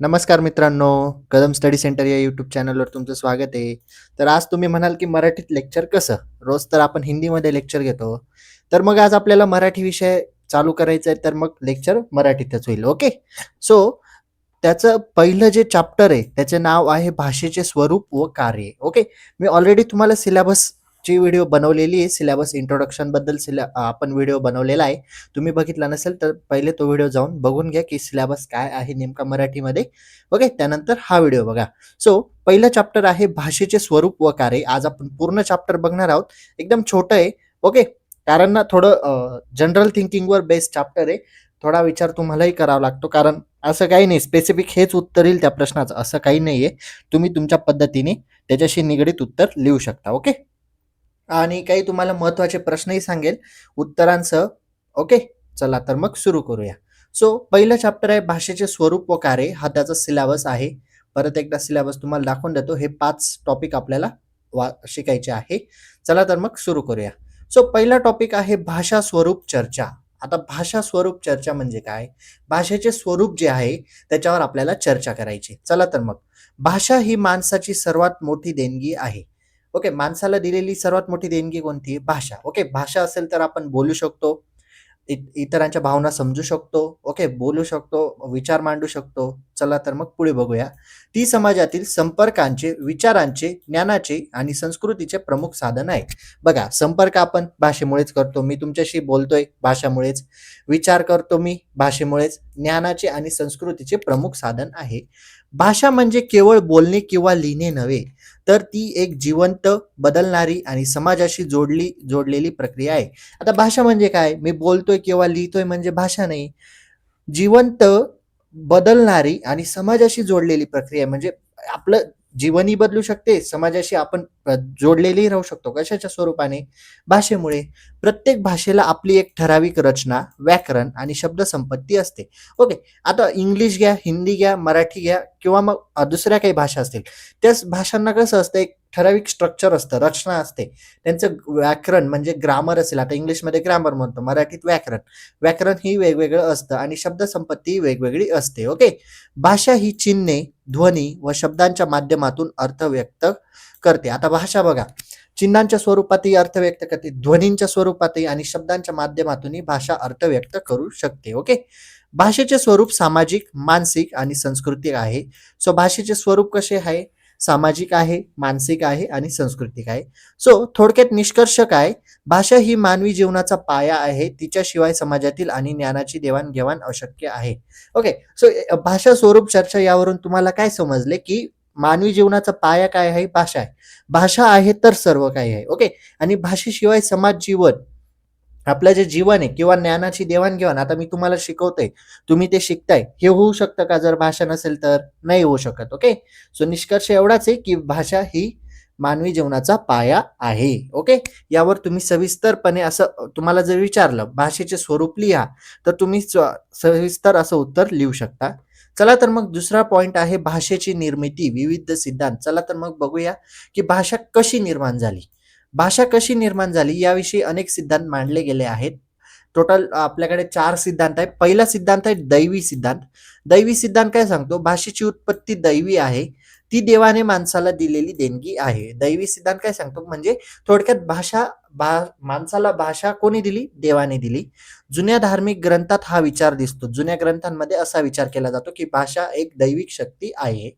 नमस्कार मित्रांनो Kadam study centre या यूट्यूब चॅनलवर तुमचं स्वागत आहे. तर आज तुम्ही म्हणाल की मराठीत लेक्चर कसं? रोज तर आपण हिंदीमध्ये लेक्चर घेतो. तर मग आज आपल्याला मराठी विषय चालू करायचा आहे तर मग लेक्चर मराठीतच होईल ओके सो त्याचं पहिलं जे चॅप्टर आहे त्याचे नाव आहे भाषेचे स्वरूप व कार्य ओके मी ऑलरेडी तुम्हाला सिलेबस ची व्हिडिओ बनवलेली आहे. सिलेबस इंट्रोडक्शनबद्दल सिले आपण व्हिडिओ बनवलेला आहे. तुम्ही बघितला नसेल तर पहिले तो व्हिडिओ जाऊन बघून घ्या की सिलेबस काय आहे नेमका मराठीमध्ये. ओके त्यानंतर हा व्हिडिओ बघा. सो पहिलं चॅप्टर आहे भाषेचे स्वरूप व कार्य. आज आपण पूर्ण चॅप्टर बघणार आहोत. एकदम छोटं आहे. ओके कारण ना थोडं जनरल थिंकिंगवर बेस्ड चॅप्टर आहे. थोडा विचार तुम्हालाही करावा लागतो. कारण असं काही नाही. स्पेसिफिक हेच उत्तर येईल त्या प्रश्नाचं. असं काही नाही आहे तुम्ही तुमच्या पद्धतीने त्याच्याशी निगडीत उत्तर लिहू शकता. ओके आणि काही तुम्हाला महत्त्वाचे प्रश्नही सांगेल. उत्तरांसह ओके? चला तर मग सुरू करूया. सो पहिलं चॅप्टर आहे भाषेचे स्वरूप व कार्य. हा त्याचा सिलेबस आहे. परत एकदा सिलेबस तुम्हाला दाखवून देतो. हे पाच टॉपिक आपल्याला वा शिकायचे आहे. चला तर मग सुरू करूया. सो पहिला टॉपिक आहे भाषा स्वरूप चर्चा. आता भाषा स्वरूप चर्चा म्हणजे काय? भाषेचे स्वरूप जे आहे त्याच्यावर आपल्याला चर्चा करायची. चला तर मग. भाषा ही माणसाची सर्वात मोठी देणगी आहे. ओके माणसाला दिलेली सर्वात मोठी देणगी कोणती? भाषा. ओके भाषा असेल तर आपण बोलू शकतो इतरांच्या भावना समजू शकतो ओके बोलू शकतो विचार मांडू शकतो. चला तर मग पुढे बघूया. ती समाजातील संपर्कांचे विचारांचे ज्ञानाचे आणि संस्कृतीचे प्रमुख साधन आहे बघा संपर्क आपण भाषेमुळेच करतो. मी तुमच्याशी बोलतोय भाषामुळेच. विचार करतो मी भाषेमुळेच. ज्ञानाचे आणि संस्कृतीचे प्रमुख साधन आहे. भाषा म्हणजे केवळ बोलणे किंवा लिहिणे नव्हे तर ती एक जिवंत बदलणारी आणि समाजाशी जोडली जोडलेली प्रक्रिया आहे. आता भाषा म्हणजे काय? मी बोलतोय किंवा लिहितोय म्हणजे भाषा नाही. जिवंत बदलणारी आणि समाजाशी जोडलेली प्रक्रिया म्हणजे आपलं जीवनही बदलू शकते समाजाशी आपण जोडलेली राहू शकतो कशाच्या स्वरूपाने? भाषेमुळे. प्रत्येक भाषेला आपली एक ठराविक रचना व्याकरण आणि शब्दसंपत्ती असते. ओके आता इंग्लिश घ्या हिंदी घ्या मराठी घ्या किंवा मग दुसऱ्या काही भाषा असतील. त्याच भाषांना कसं असतं एक ठराविक स्ट्रक्चर असतं रचना असते. त्यांचं व्याकरण म्हणजे ग्रामर असेल. आता इंग्लिशमध्ये ग्रामर म्हणतो मराठीत व्याकरण. व्याकरण ही वेगवेगळं असतं आणि शब्दसंपत्ती वेगवेगळी असते. ओके भाषा ही चिन्हे ध्वनी व शब्दांच्या माध्यमातून अर्थ व्यक्त करते. आता भाषा बघा. चिन्हांच्या स्वरूपातही अर्थ व्यक्त करते. ध्वनींच्या स्वरूपातही आणि शब्दांच्या माध्यमातूनही भाषा अर्थ व्यक्त करू शकते. ओके? भाषेचे स्वरूप सामाजिक मानसिक आणि सांस्कृतिक आहे. सो भाषेचे स्वरूप कसे आहे? सामाजिक आहे मानसिक आहे आणि सांस्कृतिक आहे. सो थोडक्यात निष्कर्ष काय? भाषा ही मानवी जीवनाचा पाया आहे. तिच्याशिवाय समाजातील आणि ज्ञानाची देवाणघेवाण अशक्य आहे. ओके? सो भाषा स्वरूप चर्चा यावरून तुम्हाला काय समजले की मानवी जीवनाचा पाया काय आहे? भाषा आहे. भाषा आहे तर सर्व काही आहे. ओके आणि भाषेशिवाय समाज जीवन आपलं जे जीवन आहे किंवा ज्ञानाची देवाणघेवाण आता मी तुम्हाला शिकवतोय. तुम्ही ते शिकताय. हे होऊ शकतं का? जर भाषा नसेल तर नाही होऊ शकत. ओके सो निष्कर्ष एवढाच आहे की भाषा ही मानवी जीवनाचा पाया आहे. ओके यावर तुम्ही सविस्तरपणे असं तुम्हाला जर विचारलं भाषेचे स्वरूप लिहा तर तुम्ही सविस्तर असं उत्तर लिहू शकता. चला तर मग दुसरा पॉइंट आहे भाषेची निर्मिती विविध सिद्धांत. चला तर मग बघूया की भाषा कशी निर्माण झाली. भाषा कशी निर्माण झाली याविषयी अनेक सिद्धांत मांडले गेले आहेत. टोटल आपल्याकडे चार सिद्धांत आहे पहिला सिद्धांत आहे दैवी सिद्धांत. दैवी सिद्धांत काय सांगतो? भाषेची उत्पत्ती दैवी आहे. ती देवाने माणसाला दिलेली देणगी आहे. दैवी सिद्धांत काय सांगतो? म्हणजे थोडक्यात भाषा भा माणसाला भाषा कोणी दिली? देवाने दिली. जुन्या धार्मिक ग्रंथात हा विचार दिसतो. जुन्या ग्रंथांमध्ये असा विचार केला जातो की भाषा एक दैविक शक्ती आहे.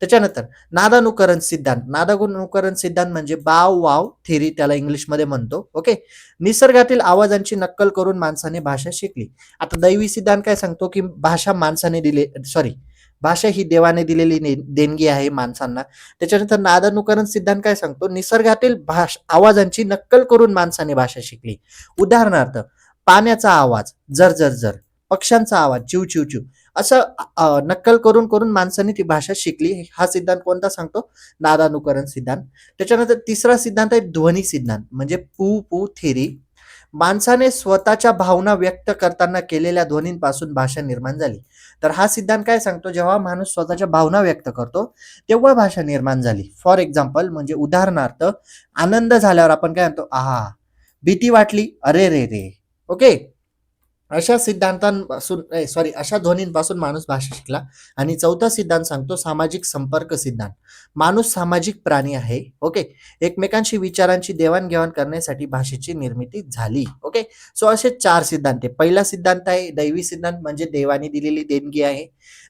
त्याच्यानंतर नादानुकरण सिद्धांत. नादानुकरण सिद्धांत म्हणजे बाव वाव थेरी त्याला इंग्लिशमध्ये म्हणतो. ओके? निसर्गातील आवाजांची नक्कल करून माणसाने भाषा शिकली. आता दैवी सिद्धांत काय सांगतो की भाषा माणसाने दिले सॉरी भाषा ही देवाने दिलेली ने- देणगी आहे माणसांना. त्याच्यानंतर नादानुकरण सिद्धांत काय सांगतो? निसर्गातील भाष आवाजांची नक्कल करून माणसाने भाषा शिकली. उदाहरणार्थ पाण्याचा आवाज जर जर जर पक्ष्यांचा आवाज चिव चिव चिव असं नक्कल करून करून माणसाने ती भाषा शिकली. हा सिद्धांत कोणता सांगतो? नादानुकरण सिद्धांत. त्याच्यानंतर तिसरा सिद्धांत आहे ध्वनी सिद्धांत. म्हणजे पू पू थेरी माणसाने स्वतःच्या भावना व्यक्त करताना केलेल्या ध्वनींपासून भाषा निर्माण झाली. तर हा सिद्धांत काय सांगतो? जेव्हा माणूस स्वतःच्या भावना व्यक्त करतो तेव्हा भाषा निर्माण झाली. फॉर एक्झाम्पल म्हणजे उदाहरणार्थ आनंद झाल्यावर आपण काय म्हणतो? आहा भीती वाटली अरे रे रे. ओके अशा सिद्धांतांपासून सॉरी अशा ध्वनींपासून माणूस भाषा शिकला. आणि चौथा सिद्धांत सांगतो सामाजिक संपर्क सिद्धांत. माणूस सामाजिक प्राणी आहे ओके? एकमेकांशी विचारांची देवाणघेवाण करण्यासाठी भाषेची निर्मिती झाली ओके? सो असे चार सिद्धांत आहे. पहिला सिद्धांत आहे दैवी सिद्धांत म्हणजे देवाने दिलेली देणगी आहे.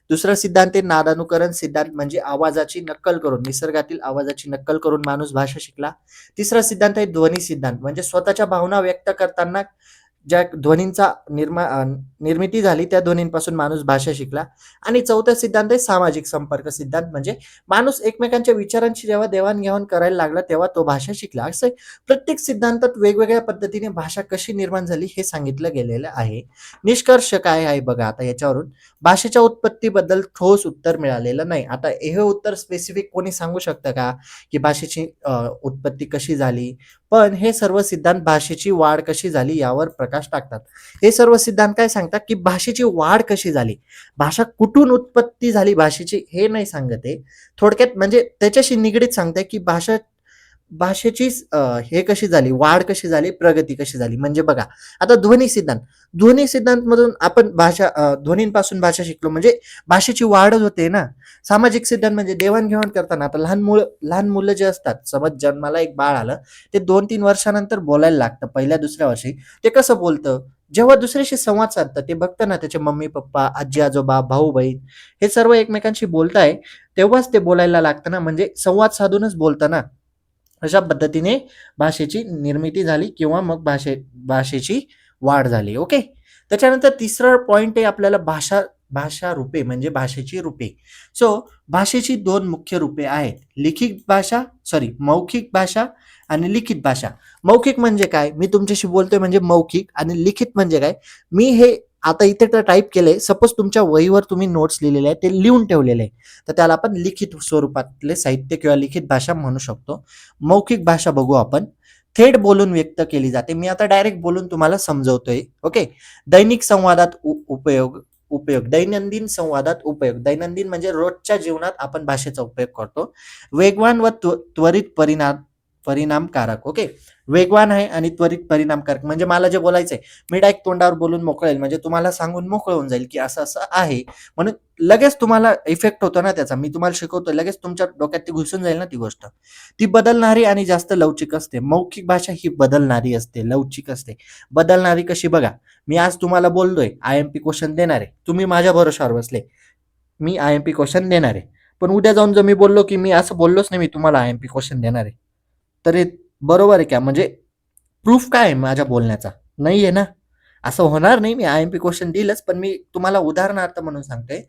दुसरा सिद्धांत आहे नादानुकरण सिद्धांत म्हणजे आवाजाची नक्कल करून निसर्गातील आवाजाची नक्कल करून माणूस भाषा शिकला. तिसरा सिद्धांत आहे ध्वनी सिद्धांत म्हणजे स्वतःच्या भावना व्यक्त करताना ज्या ध्वनींचा निर्मा निर्मिती झाली त्या ध्वनींपासून माणूस भाषा शिकला. आणि चौथा सिद्धांत आहे सामाजिक संपर्क सिद्धांत. म्हणजे माणूस एकमेकांच्या विचारांची जेव्हा देवाणघेवाण करायला लागला तेव्हा तो भाषा शिकला. असं प्रत्येक सिद्धांतात वेगवेगळ्या पद्धतीने भाषा कशी निर्माण झाली हे सांगितलं गेलेलं आहे. निष्कर्ष काय आहे बघा आता याच्यावरून. भाषेच्या उत्पत्तीबद्दल ठोस उत्तर मिळालेलं नाही. आता हे उत्तर स्पेसिफिक कोणी सांगू शकतं का? की भाषेची उत्पत्ती कशी झाली? पण हे सर्व सिद्धांत भाषेची वाढ कशी झाली यावर प्रकाश टाकतात. हे सर्व सिद्धांत काय सांगतात की भाषेची वाढ कशी झाली? भाषा कुठून उत्पत्ती झाली? भाषेची हे नाही सांगत थोडक्यात म्हणजे त्याच्याशी निगडीत सांगते की भाषा भाषेची हे कशी झाली? वाढ कशी झाली? प्रगती कशी झाली? म्हणजे बघा आता ध्वनी सिद्धांत. ध्वनी सिद्धांत मधून आपण भाषा ध्वनींपासून भाषा शिकलो. म्हणजे भाषेची वाढच होते ना. सामाजिक सिद्धांत म्हणजे देवाणघेवाण करताना आता लहान मुलं लहान मुलं जे असतात समज जन्माला एक बाळ आलं ते दोन तीन वर्षानंतर बोलायला लागतं पहिल्या दुसऱ्या वर्षी. ते कसं बोलतं? जेव्हा दुसऱ्याशी संवाद साधतं ते बघतं ना त्याचे मम्मी पप्पा आजी आजोबा भाऊ बहीण हे सर्व एकमेकांशी बोलताय तेव्हाच ते बोलायला लागतं ना. म्हणजे संवाद साधूनच बोलतं ना अशा पद्धतीने भाषेची निर्मिती झाली किंवा मग भाषे भाषेची वाढ झाली ओके त्याच्यानंतर तिसरं पॉईंट आहे आपल्याला भाषा भाषा रूपे म्हणजे भाषेची रूपे. सो भाषेची दोन मुख्य रूपे आहेत. लिखित भाषा सॉरी मौखिक भाषा आणि लिखित भाषा. मौखिक म्हणजे काय? मी तुमच्याशी बोलतोय म्हणजे मौखिक आणि लिखित म्हणजे काय? मी हे आता इथे तर टाईप केलंय. सपोज तुमच्या वहीवर तुम्ही नोट्स लिहिलेले आहे ते लिहून ठेवलेले आहे. तर त्याला आपण लिखित स्वरूपातले साहित्य किंवा लिखित भाषा म्हणू शकतो. मौखिक भाषा बघू आपण. थेट बोलून व्यक्त केली जाते. मी आता डायरेक्ट बोलून तुम्हाला समजवतोय. ओके दैनिक संवादात उपयोग उपयोग. दैनंदिन संवादात उपयोग. दैनंदिन म्हणजे रोजच्या जीवनात आपण भाषेचा उपयोग करतो. वेगवान व त्वरित परिणाम परिणामकारक. ओके वेगवान आहे आणि त्वरित परिणामकारक. म्हणजे मला जे बोलायचं आहे मी डायरेक्ट तोंडावर बोलून मोकळेल. म्हणजे तुम्हाला सांगून मोकळं होऊन जाईल की असं असं आहे. म्हणून लगेच तुम्हाला इफेक्ट होतो ना त्याचा. मी तुम्हाला शिकवतो लगेच तुमच्या डोक्यात ती घुसून जाईल ना ती गोष्ट. ती बदलणारी आणि जास्त लवचिक असते. मौखिक भाषा ही बदलणारी असते लवचिक असते. बदलणारी कशी बघा मी आज तुम्हाला बोललोय आय एम पी क्वेश्चन देणार. आहे तुम्ही माझ्या भरोशावर बसले. मी आय एम पी क्वेश्चन देणार. आहे पण उद्या जाऊन जर मी बोललो की मी असं बोललोच नाही मी तुम्हाला आय एम पी क्वेश्चन देणार. आहे तर बरोबर आहे का? म्हणजे प्रूफ काय आहे माझ्या बोलण्याचा? नाही आहे ना? असं होणार नाही. मी आय एम पी क्वेश्चन दिलंच पण मी तुम्हाला उदाहरणार्थ म्हणून सांगते.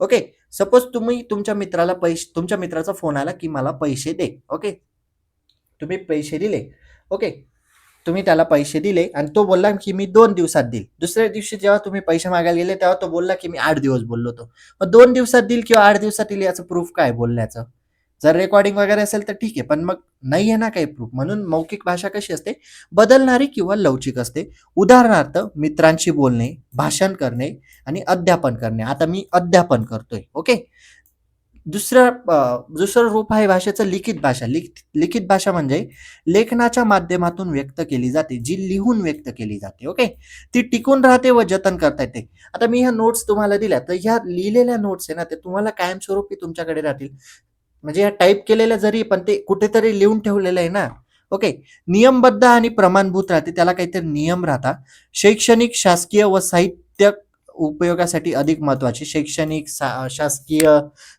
ओके सपोज तुम्ही तुमच्या मित्राला पैसे तुमच्या मित्राचा फोन आला की मला पैसे दे. ओके तुम्ही पैसे दिले. ओके तुम्ही त्याला पैसे दिले आणि तो बोलला की मी दोन दिवसात देईल. दुसऱ्या दिवशी जेव्हा तुम्ही पैसे मागायला गेले तेव्हा तो बोलला की मी आठ दिवस बोललो होतो. मग दोन दिवसात देईल किंवा आठ दिवसात येईल याचं प्रूफ काय बोलण्याचं? जर रेकॉर्डिंग वगैरे असेल तर ठीक आहे पण मग नाही आहे ना काही प्रूफ म्हणून मौखिक भाषा कशी असते? बदलणारी किंवा लवचिक असते. उदाहरणार्थ मित्रांशी बोलणे भाषण करणे आणि अध्यापन करणे. आता मी अध्यापन करतोय ओके दुसरं दुसरं रूप आहे भाषेचं लिखित भाषा. लिख लिखित भाषा म्हणजे लेखनाच्या माध्यमातून व्यक्त केली जाते जी लिहून व्यक्त केली जाते ओके ती टिकून राहते व जतन करता येते. आता मी ह्या नोट्स तुम्हाला दिल्या तर ह्या लिहिलेल्या नोट्स आहे ना ते तुम्हाला कायमस्वरूपी तुमच्याकडे राहतील. म्हणजे ह्या टाईप केलेल्या जरी पण ते कुठेतरी लिहून ठेवलेलं आहे ना. ओके नियमबद्ध आणि प्रमाणभूत राहते. त्याला काहीतरी नियम राहतात. शैक्षणिक शासकीय व साहित्य उपयोगासाठी अधिक महत्वाची. शैक्षणिक सा- शासकीय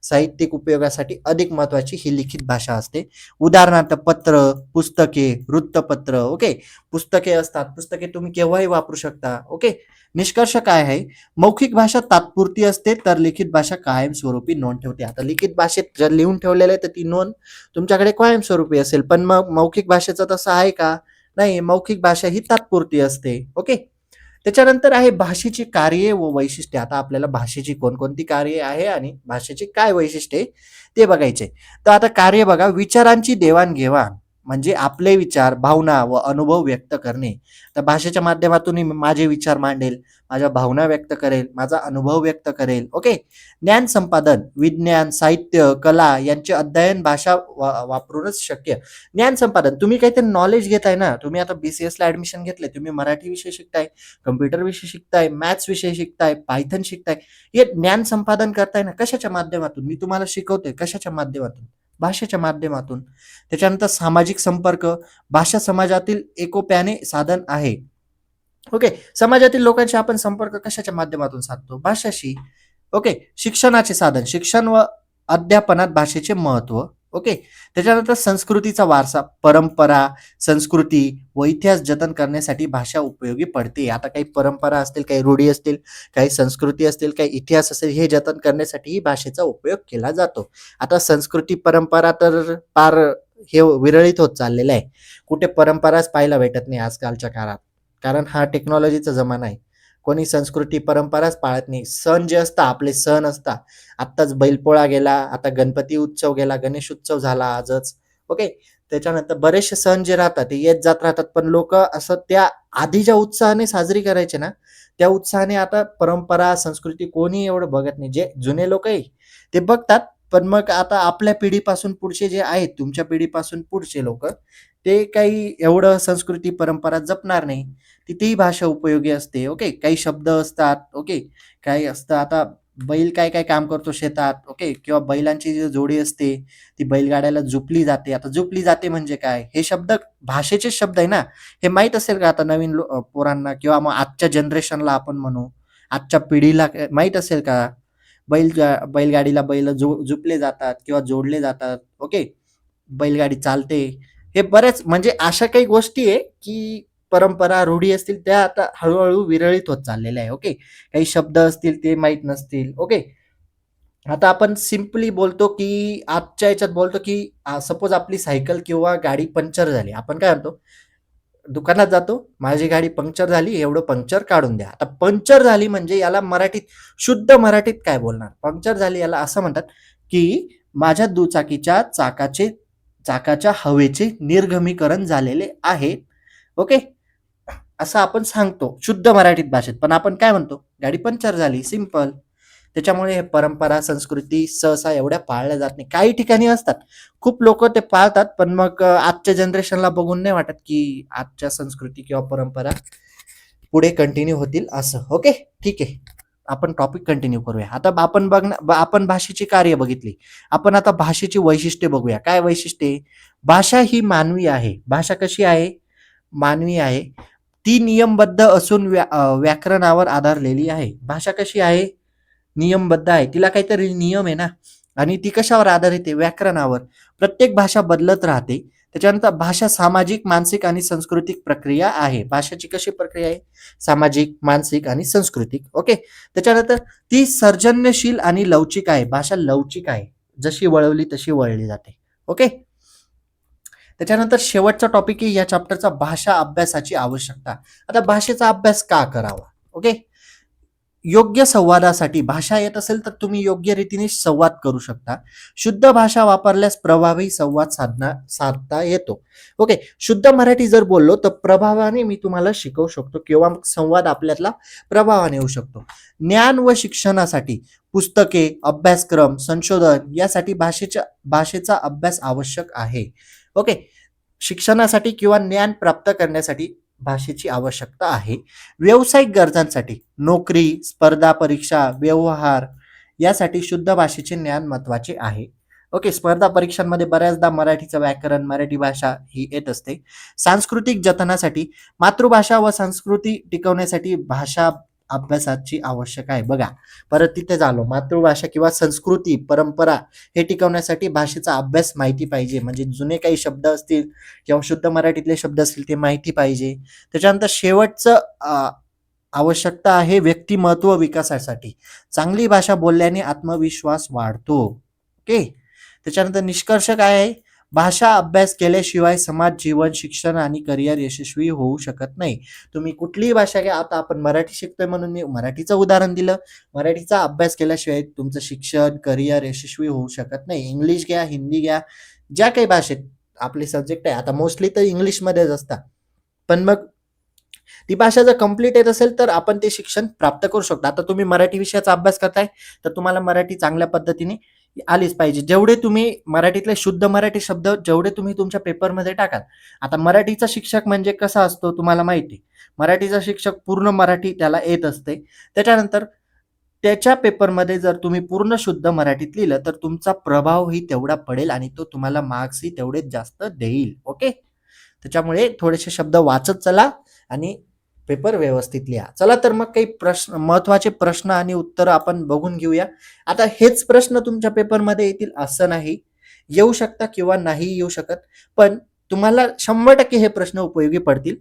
साहित्यिक उपयोगासाठी अधिक महत्वाची ही लिखित भाषा असते. उदाहरणार्थ पत्र पुस्तके वृत्तपत्र. ओके पुस्तके असतात. पुस्तके तुम्ही केव्हाही वापरू शकता. ओके निष्कर्ष काय आहे? मौखिक भाषा तात्पुरती असते तर लिखित भाषा कायमस्वरूपी नोंद ठेवते. आता लिखित भाषेत जर लिहून ठेवलेलं आहे तर ती नोंद तुमच्याकडे कायमस्वरूपी असेल. पण मग मौखिक भाषेचं तसं आहे का? नाही मौखिक भाषा ही तात्पुरती असते. ओके? त्याच्यानंतर आहे भाषेची कार्ये व वैशिष्ट्ये. आता आपल्याला भाषेची कोणकोणती कार्ये आहे आणि भाषेची काय वैशिष्ट्ये ते बघायचे. तर आता कार्य बघा. विचारांची देवाणघेवाण. म्हणजे आपले विचार भावना व अनुभव व्यक्त करणे. तर भाषेच्या माध्यमातून मी माझे विचार मांडेल माझ्या भावना व्यक्त करेल माझा अनुभव व्यक्त करेल. ओके? ज्ञान संपादन विज्ञान साहित्य कला यांचे अध्ययन भाषा वा- वापरूनच शक्य. ज्ञान संपादन तुम्ही काहीतरी नॉलेज घेताय ना तुम्ही आता बीसीएस ला ऍडमिशन घेतलंय तुम्ही मराठी विषय शिकताय कम्प्युटर विषय शिकताय मॅथ्स विषय शिकताय पायथन शिकताय. हे ज्ञान संपादन करताय ना कशाच्या माध्यमातून? मी तुम्हाला शिकवतोय कशाच्या माध्यमातून? भाषेच्या माध्यमातून. त्याच्यानंतर सामाजिक संपर्क भाषा समाजातील एकोप्याने साधन आहे. ओके समाजातील लोकांशी आपण संपर्क कशाच्या माध्यमातून साधतो? भाषाशी. ओके शिक्षणाचे साधन. शिक्षण व अध्यापनात भाषेचे महत्त्व ओके? त्याच्यानंतर संस्कृतीचा वारसा परंपरा संस्कृती व इतिहास जतन करण्यासाठी भाषा उपयोगी पडते. आता काही परंपरा असतील काही रूढी असतील काही संस्कृती असतील काही इतिहास असेल हे जतन करण्यासाठी भाषेचा उपयोग केला जातो. आता संस्कृती परंपरा तर फार हे विरळीत होत चाललेलं आहे. कुठे परंपराच पाहायला भेटत नाही आजकालच्या काळात. कारण हा टेक्नॉलॉजीचा जमाना आहे. कोणी संस्कृती परंपराच पाळत नाही. सण जे असतात आपले सण असतात. आत्ताच बैलपोळा गेला आता गणपती उत्सव गेला गणेश उत्सव झाला आजच. ओके? त्याच्यानंतर बरेचसे सण जे राहतात ते येत जात राहतात. पण लोक असं त्या आधी ज्या उत्साहाने साजरी करायचे ना त्या उत्साहाने आता परंपरा संस्कृती कोणी एवढं बघत नाही. जे जुने लोक आहे ते बघतात. पण मग आता आपल्या पिढीपासून पुढचे जे आहेत तुमच्या पिढीपासून पुढचे लोक ते काही एवढं संस्कृती परंपरा जपणार नाही. तिथेही भाषा उपयोगी असते ओके काही शब्द असतात ओके काही असतं आता बैल काय काय काम करतो शेतात ओके किंवा बैलांची जी जोडी असते ती बैलगाड्याला झुपली जाते. आता झुपली जाते म्हणजे काय? हे शब्द भाषेचे शब्द आहे ना? हे माहीत असेल का आता नवीन लो- पोरांना किंवा मग आजच्या जनरेशनला आपण म्हणू? आजच्या पिढीला माहीत असेल का? बैल बैलगाडीला बैल जो जुपले जातात किंवा जोडले जातात ओके बैलगाडी चालते हे बरेच म्हणजे अशा काही गोष्टी आहे की परंपरा रूढी असतील त्या आता हळूहळू विरळीत होत चाललेल्या आहे ओके? काही शब्द असतील ते माहीत नसतील ओके? आता आपण सिम्पली बोलतो की आजच्या याच्यात बोलतो की सपोज आपली सायकल किंवा गाडी पंक्चर झाली आपण काय म्हणतो? दुकानात जातो माझी गाडी पंक्चर झाली एवढं पंक्चर काढून द्या. आता पंक्चर झाली म्हणजे याला मराठीत शुद्ध मराठीत काय बोलणार? पंक्चर झाली याला असं म्हणतात की माझ्या दुचाकीच्या चाकाचे चाकाच्या हवेचे निर्गमीकरण झालेले आहे. ओके असं आपण सांगतो. शुद्ध मराठीत भाषेत. पण आपण काय म्हणतो? गाडी पंक्चर झाली. सिंपल त्याच्यामुळे हे परंपरा संस्कृती सहसा एवढ्या पाळल्या जात नाही. काही ठिकाणी असतात. खूप लोक ते पाळतात पण मग आजच्या जनरेशनला बघून नाही वाटत की आजच्या संस्कृती किंवा परंपरा पुढे कंटिन्यू होतील असं. ओके ठीक आहे. आपण टॉपिक कंटिन्यू करूया. आता आपण बघ आपण भाषेची कार्य बघितली. आपण आता भाषेची वैशिष्ट्ये बघूया. काय वैशिष्ट्ये? भाषा ही मानवी आहे. भाषा कशी आहे? मानवी आहे. ती नियमबद्ध असून व्या व्याकरणावर आधारलेली आहे. भाषा कशी आहे? नियमबद्ध आहे. तिला काहीतरी नियम आहे ना? आणि ती कशावर आधारित आहे? व्याकरणावर. प्रत्येक भाषा बदलत राहते. त्याच्यानंतर भाषा सामाजिक मानसिक आणि सांस्कृतिक प्रक्रिया आहे. भाषाची कशी प्रक्रिया आहे? सामाजिक मानसिक आणि सांस्कृतिक. ओके? त्याच्यानंतर ती सर्जनशील आणि लवचिक आहे. भाषा लवचिक आहे. जशी वळवली तशी वळली जाते. ओके? त्याच्यानंतर शेवटचा टॉपिक आहे. या चॅप्टरचा भाषा अभ्यासाची आवश्यकता. आता भाषेचा अभ्यास का करावा? ओके? योग्य संवादासाठी भाषा येत असेल तर तुम्ही योग्य रीतीने संवाद करू शकता. शुद्ध भाषा वापरल्यास प्रभावी संवाद साधना साधता येतो. ओके शुद्ध मराठी जर बोललो तर प्रभावाने मी तुम्हाला शिकवू शकतो किंवा संवाद आपल्यातला प्रभावाने येऊ शकतो. ज्ञान व शिक्षणासाठी पुस्तके अभ्यासक्रम संशोधन यासाठी भाषेच्या भाषेचा अभ्यास आवश्यक आहे. ओके शिक्षणासाठी किंवा ज्ञान प्राप्त करण्यासाठी भाषेची आवश्यकता आहे. व्यावसायिक गरजांसाठी नोकरी स्पर्धा परीक्षा व्यवहार यासाठी शुद्ध भाषेचे ज्ञान महत्त्वाचे आहे. ओके स्पर्धा परीक्षांमध्ये बऱ्याचदा मराठीचं व्याकरण मराठी भाषा ही येत असते. सांस्कृतिक जतनासाठी मातृभाषा व संस्कृती टिकवण्यासाठी भाषा अभ्यासाची आवश्यक आहे. बघा परत तिथे झालो मातृभाषा किंवा संस्कृती परंपरा हे टिकवण्यासाठी भाषेचा अभ्यास माहिती पाहिजे. म्हणजे जुने काही शब्द असतील किंवा शुद्ध मराठीतले शब्द असतील ते माहिती पाहिजे. त्याच्यानंतर शेवटचं आवश्यकता आहे व्यक्तिमत्व विकासासाठी. चांगली भाषा बोलल्याने आत्मविश्वास वाढतो. ओके? त्याच्यानंतर निष्कर्ष काय आहे? भाषा अभ्यास केल्याशिवाय समाज जीवन शिक्षण आणि करिअर यशस्वी होऊ शकत नाही. तुम्ही कुठलीही भाषा घ्या. आता आपण मराठी शिकतोय म्हणून मी मराठीचं उदाहरण दिलं. मराठीचा अभ्यास केल्याशिवाय तुमचं शिक्षण करिअर यशस्वी होऊ शकत नाही. इंग्लिश घ्या हिंदी घ्या ज्या काही भाषेत आपले सब्जेक्ट आहे. आता मोस्टली तर इंग्लिशमध्येच असतात. पण मग ती भाषा जर कंप्लीट येत असेल तर आपण ते शिक्षण प्राप्त करू शकतो. आता तुम्ही मराठी विषयाचा अभ्यास करताय तर तुम्हाला मराठी चांगल्या पद्धतीने आलीच पाहिजे. जेवढे तुम्ही मराठीतले शुद्ध मराठी शब्द जेवढे तुम्ही तुमच्या पेपरमध्ये टाकाल. आता मराठीचा शिक्षक म्हणजे कसा असतो तुम्हाला माहिती? मराठीचा शिक्षक पूर्ण मराठी त्याला येत असते. त्याच्यानंतर त्याच्या पेपरमध्ये जर तुम्ही पूर्ण शुद्ध मराठीत लिहिलं तर तुमचा प्रभावही तेवढा पडेल आणि तो तुम्हाला मार्क्सही तेवढेच जास्त देईल. ओके? त्याच्यामुळे थोडेसे शब्द वाचत चला आणि पेपर व्यवस्थित लिहा. चला तर मग काही प्रश्न महत्त्वाचे प्रश्न आणि उत्तर आपण बघून घेऊया. आता हेच प्रश्न तुमच्या पेपरमध्ये येतील असं नाही. येऊ शकता किंवा नाही येऊ शकत. पण तुम्हाला शंभर टक्के हे प्रश्न उपयोगी पडतील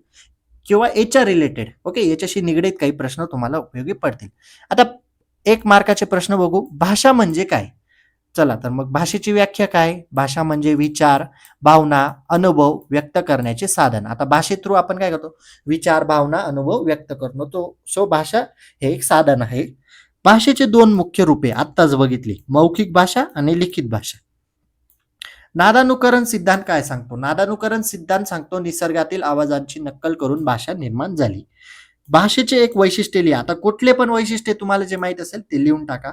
किंवा याच्या रिलेटेड ओके याच्याशी निगडीत काही प्रश्न तुम्हाला उपयोगी पडतील. आता एक मार्काचे प्रश्न बघू. भाषा म्हणजे काय? चला तर मग भाषेची व्याख्या काय? भाषा म्हणजे विचार भावना अनुभव व्यक्त करण्याचे साधन. आता भाषे थ्रू आपण काय करतो? विचार भावना अनुभव व्यक्त करतो. तो सो भाषा हे एक साधन आहे. भाषेचे दोन मुख्य रूपे आत्ताच बघितली. मौखिक भाषा आणि लिखित भाषा. नादानुकरण सिद्धांत काय सांगतो? नादानुकरण सिद्धांत सांगतो निसर्गातील आवाजांची नक्कल करून भाषा निर्माण झाली. भाषेचे एक वैशिष्ट्य लिहा. आता कुठले पण वैशिष्ट्य तुम्हाला जे माहीत असेल ते लिहून टाका.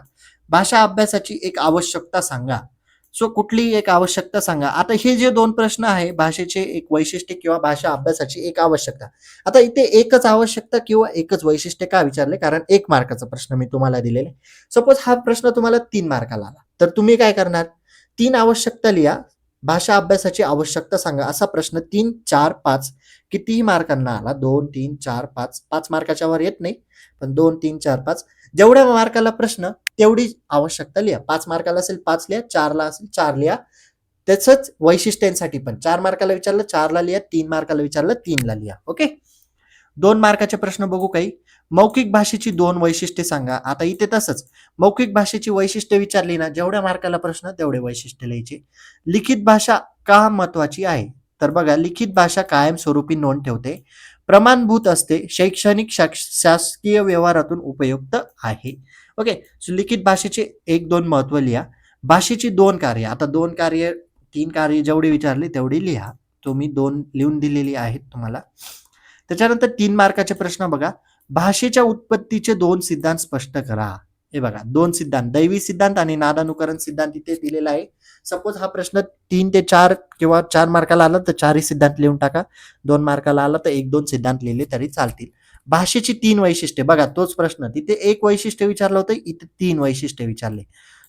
भाषा अभ्यासाची एक आवश्यकता सांगा. सो कुठलीही एक आवश्यकता सांगा? आता हे जे दोन प्रश्न आहे भाषेचे एक वैशिष्ट्य किंवा भाषा अभ्यासाची एक आवश्यकता. आता इथे एकच आवश्यकता किंवा एकच वैशिष्ट्य का विचारले? कारण एक मार्काचा प्रश्न मी तुम्हाला दिलेला सपोज हा प्रश्न तुम्हाला तीन मार्काला आला. तर तुम्ही काय करणार? तीन आवश्यकता लिहा. भाषा अभ्यासाची आवश्यकता सांगा. असा प्रश्न तीन चार पाच कितीही मार्कांना आला. दोन तीन चार पाच. पाच मार्काच्या वर येत नाही. पण दोन तीन चार पाच. जेवढ्या मार्काला प्रश्न तेवढी आवश्यकता लिहा. पाच मार्काला असेल पाच लिहा. चारला असेल चार लिहा. त्याच वैशिष्ट्यांसाठी पण. चार मार्काला विचारलं चारला लिहा. तीन मार्काला विचारलं तीनला लिहा. ओके? दोन मार्काचे प्रश्न बघू काही. मौखिक भाषेची दोन वैशिष्ट्ये सांगा. आता इथे तसंच. मौखिक भाषेची वैशिष्ट्ये विचारली ना जेवढ्या मार्काला प्रश्न तेवढे वैशिष्ट्य लिहायचे. लिखित भाषा का महत्वाची आहे? तर बघा लिखित भाषा कायमस्वरूपी नोंद ठेवते. प्रमाणभूत असते. शैक्षणिक शासकीय व्यवहारातून उपयुक्त आहे. ओके सो लिखित भाषेचे एक दोन महत्त्व लिहा. भाषेची दोन कार्य. आता दोन कार्य तीन कार्य जेवढी विचारली तेवढी लिहा. तुम्ही दोन लिहून दिलेली आहेत तुम्हाला. त्याच्यानंतर तीन मार्काचे प्रश्न बघा. भाषेच्या उत्पत्तीचे दोन सिद्धांत स्पष्ट करा. हे बघा दोन सिद्धांत दैवी सिद्धांत आणि नादानुकरण सिद्धांत इथे दिलेला आहे. सपोज हा प्रश्न तीन ते चार किंवा चार मार्काला आला तर चारही सिद्धांत लिहून टाका. दोन मार्काला आला तर एक दोन सिद्धांत लिहिले तरी चालतील. भाषेची तीन वैशिष्ट्ये बघा तोच प्रश्न. तिथे एक वैशिष्ट्य विचारलं होतं इथे तीन वैशिष्ट्ये विचारले.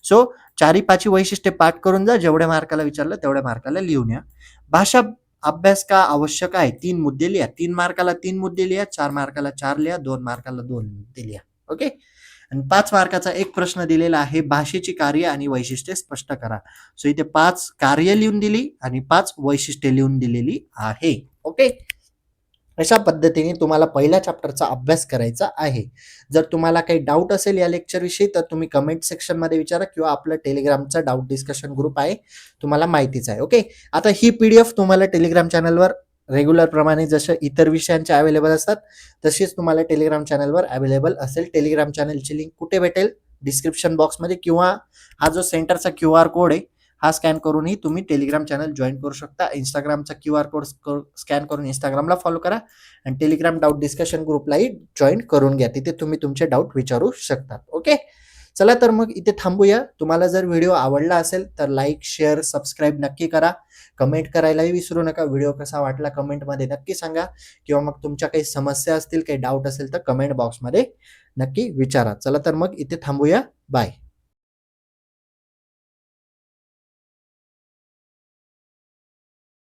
सो चारी पाची वैशिष्ट्ये पाठ करून जा जेवढ्या मार्काला विचारलं तेवढ्या मार्काला लिहून या. भाषा अभ्यास का आवश्यक आहे? तीन मुद्दे लिहा. तीन मार्काला तीन मुद्दे लिहा चार मार्काला चार लिहा दोन मार्काला दोन मुद्दे लिहा. ओके आणि पाच मार्काचा एक प्रश्न दिलेला आहे भाषेची कार्य आणि वैशिष्ट्ये स्पष्ट करा. सो इथे पाच कार्य लिहून दिली आणि पाच वैशिष्ट्ये लिहून दिलेली आहे. ओके अशा पद्धतीने तुम्हाला पहिल्या चॅप्टरचा अभ्यास करायचा आहे. जर तुम्हाला काही डाऊट असेल या लेक्चरविषयी तर तुम्ही कमेंट सेक्शनमध्ये विचारा किंवा आपलं टेलिग्रामचा डाऊट डिस्कशन ग्रुप आहे. तुम्हाला माहितीच आहे. ओके आता ही पी डी एफ तुम्हाला टेलिग्राम चॅनलवर रेग्युलर प्रमाणे जसं इतर विषयांचे अवेलेबल असतात तशीच तुम्हाला टेलिग्राम चॅनलवर अवेलेबल असेल. टेलिग्राम चॅनलची लिंक कुठे भेटेल? डिस्क्रिप्शन बॉक्समध्ये किंवा हा जो सेंटरचा क्यू आर कोड आहे हा स्कॅन करूनही तुम्ही टेलिग्राम चॅनल जॉईन करू शकता. इंस्टाग्रामचा क्यू आर कोड स्कॅन करून इंस्टाग्रामला फॉलो करा आणि टेलिग्राम डाऊट डिस्कशन ग्रुपलाही जॉईन करून घ्या. तिथे तुम्ही तुमचे डाऊट विचारू शकता ओके चला तर मग इथे थांबूया. तुम्हाला जर व्हिडिओ आवडला असेल तर लाईक शेअर सबस्क्राईब नक्की करा. कमेंट करायलाही विसरू नका. व्हिडिओ कसा वाटला कमेंटमध्ये नक्की सांगा. किंवा मग तुमच्या काही समस्या असतील काही डाऊट असेल तर कमेंट बॉक्समध्ये नक्की विचारा. चला तर मग इथे थांबूया. बाय